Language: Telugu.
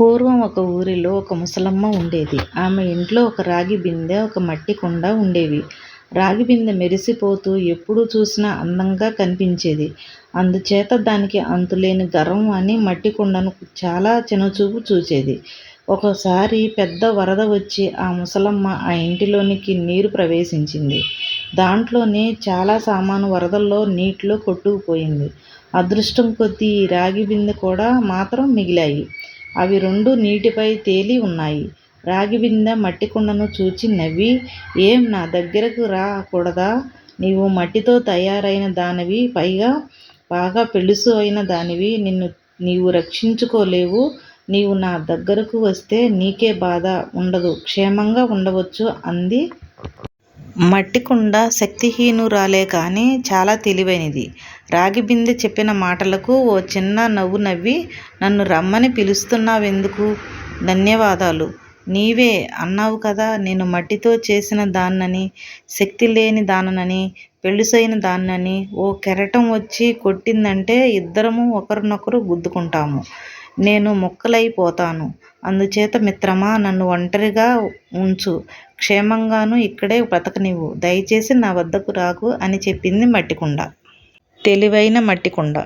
పూర్వం ఒక ఊరిలో ఒక ముసలమ్మ ఉండేది. ఆమె ఇంట్లో ఒక రాగి బిందె, ఒక మట్టి కుండ ఉండేవి. రాగి బిందె మెరిసిపోతూ ఎప్పుడు చూసినా అందంగా కనిపించేది. అందుచేత దానికి అంతులేని గర్వం అని మట్టి కుండను చాలా చిన్నచూపు చూసేది. ఒకసారి పెద్ద వరద వచ్చి ఆ ముసలమ్మ ఆ ఇంటిలోనికి నీరు ప్రవేశించింది. దాంట్లోనే చాలా సామాను వరదల్లో నీటిలో కొట్టుకుపోయింది. అదృష్టం కొద్దీ ఈ రాగి బిందె కూడా మాత్రం మిగిలాయి. అవి రెండు నీటిపై తేలి ఉన్నాయి. రాగి బిందె మట్టి కుండను చూచి నవ్వి ఏం నా దగ్గరకు రాకూడదా నీవు మట్టితో తయారైన దానివి పైగా బాగా పెళుసు అయిన దానివి నిన్ను నీవు రక్షించుకోలేవు నీవు నా దగ్గరకు వస్తే నీకే బాధ ఉండదు క్షేమంగా ఉండవచ్చు అంది. మట్టి కుండ శక్తిహీనురాలే కానీ చాలా తెలివైనది. రాగి బిందె చెప్పిన మాటలకు ఓ చిన్న నవ్వు నవ్వి నన్ను రమ్మని పిలుస్తున్నావెందుకు? ధన్యవాదాలు. నీవే అన్నావు కదా నేను మట్టితో చేసిన దాన్నని, శక్తి లేని దాననని, పెళ్ళుసైన దాన్నని ఓ కెరటం వచ్చి కొట్టిందంటే ఇద్దరము ఒకరినొకరు గుద్దుకుంటాము. నేను ముక్కలైపోతాను అందుచేత మిత్రమా నన్ను ఒంటరిగా ఉంచు క్షేమంగాను ఇక్కడే బ్రతకనివ్వు. దయచేసి నా వద్దకు రాకు అని చెప్పింది మట్టికుండ. తెలివైన మట్టికుండ